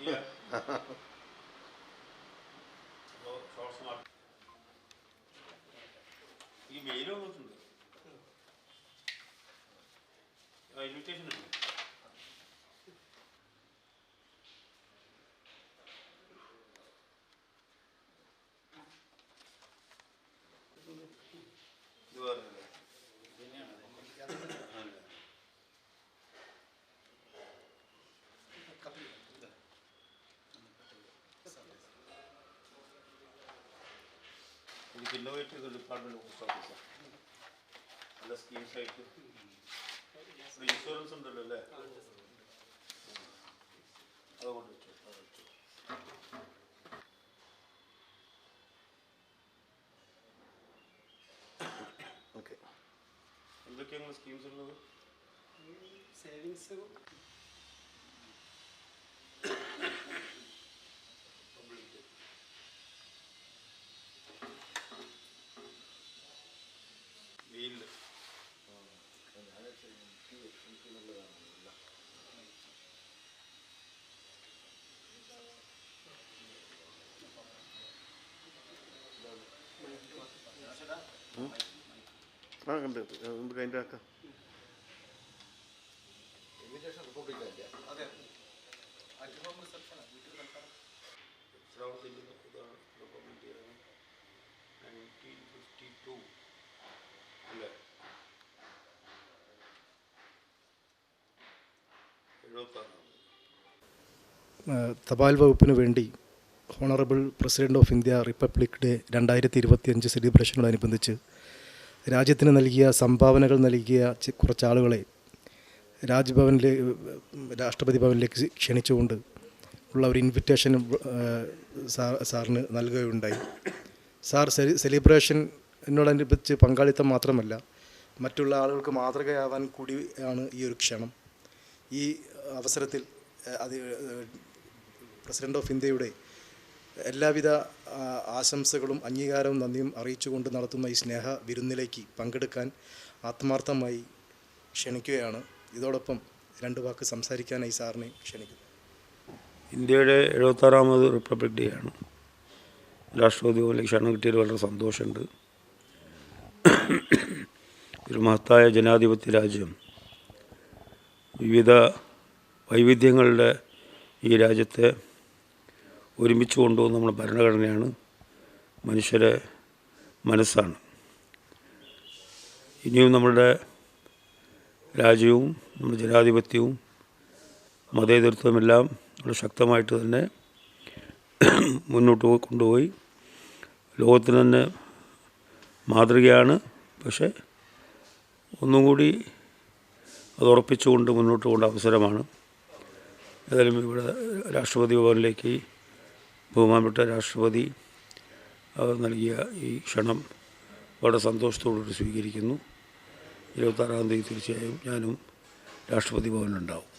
yeah. എനിക്ക് innovate ചെയ്ത department post officer നല്ല സ്കീംസ് ആയിട്ട് ഒരു ഇൻഷുറൻസ് ഉണ്ടല്ലോ അല്ലേ? അതുകൊണ്ട് വെച്ചു അത് വെച്ചു. ഓക്കെ എന്തൊക്കെയാണ് സ്കീംസ് ഉള്ളത്? സേവിങ്സ് ആ കണ്ട് നമുക്ക് അതിൻ്റെ ആക്കാം അതെ അറ്റ് ഹോം റിസപ്ഷനാണ് തപാൽ വകുപ്പിന് വേണ്ടി honourable president of India republic day രണ്ടായിരത്തി ഇരുപത്തിയഞ്ച് സെലിബ്രേഷനോടനുബന്ധിച്ച് രാജ്യത്തിന് നൽകിയ സംഭാവനകൾ നൽകിയ കുറച്ച് ആളുകളെ രാജ്ഭവനിലെ രാഷ്ട്രപതി ഭവനിലേക്ക് ക്ഷണിച്ചുകൊണ്ട് ഉള്ള ഒരു ഇൻവിറ്റേഷൻ സാറിന് നൽകുകയുണ്ടായി. സാർ സെലിബ്രേഷനോടനുബന്ധിച്ച് പങ്കാളിത്തം മാത്രമല്ല മറ്റുള്ള ആളുകൾക്ക് മാതൃകയാവാൻ കൂടിയാണ് ഈ ഒരു ക്ഷണം. ഈ അവസരത്തിൽ അത് പ്രസിഡന്റ് ഓഫ് ഇന്ത്യയുടെ എല്ലാവിധ ആശംസകളും അംഗീകാരവും നന്ദിയും അറിയിച്ചുകൊണ്ട് നടത്തുന്ന ഈ സ്നേഹ വിരുന്നിലേക്ക് പങ്കെടുക്കാൻ ആത്മാർത്ഥമായി ക്ഷണിക്കുകയാണ്. ഇതോടൊപ്പം രണ്ട് വാക്ക് സംസാരിക്കാനായി സാറിനെ ക്ഷണിക്കുന്നു. ഇന്ത്യയുടെ എഴുപത്താറാമത് റിപ്പബ്ലിക് ഡേ ആണ്. രാഷ്ട്രപതി ക്ഷണം കിട്ടിയതിൽ വളരെ സന്തോഷമുണ്ട്. ഒരു മഹത്തായ ജനാധിപത്യ രാജ്യം വിവിധ വൈവിധ്യങ്ങളുടെ ഈ രാജ്യത്തെ ഒരുമിച്ച് കൊണ്ടുപോകുന്ന നമ്മുടെ ഭരണഘടനയാണ് മനുഷ്യരെ മനസ്സാണ്. ഇനിയും നമ്മുടെ രാജ്യവും നമ്മുടെ ജനാധിപത്യവും മതേതൃത്വമെല്ലാം വളരെ ശക്തമായിട്ട് തന്നെ മുന്നോട്ട് പോയി- കൊണ്ടുപോയി ലോകത്തിന് തന്നെ മാതൃകയാണ്. പക്ഷേ ഒന്നും കൂടി അത് ഉറപ്പിച്ചുകൊണ്ട് മുന്നോട്ട് പോകേണ്ട അവസരമാണ് ഏതായാലും ഇവിടെ രാഷ്ട്രപതി ഭവനിലേക്ക് ബഹുമാനപ്പെട്ട രാഷ്ട്രപതി അവർ നൽകിയ ഈ ക്ഷണം വളരെ സന്തോഷത്തോടുകൂടി സ്വീകരിക്കുന്നു. ഇരുപത്താറാം തീയതി തീർച്ചയായും ഞാനും രാഷ്ട്രപതി ഭവനിലുണ്ടാവും.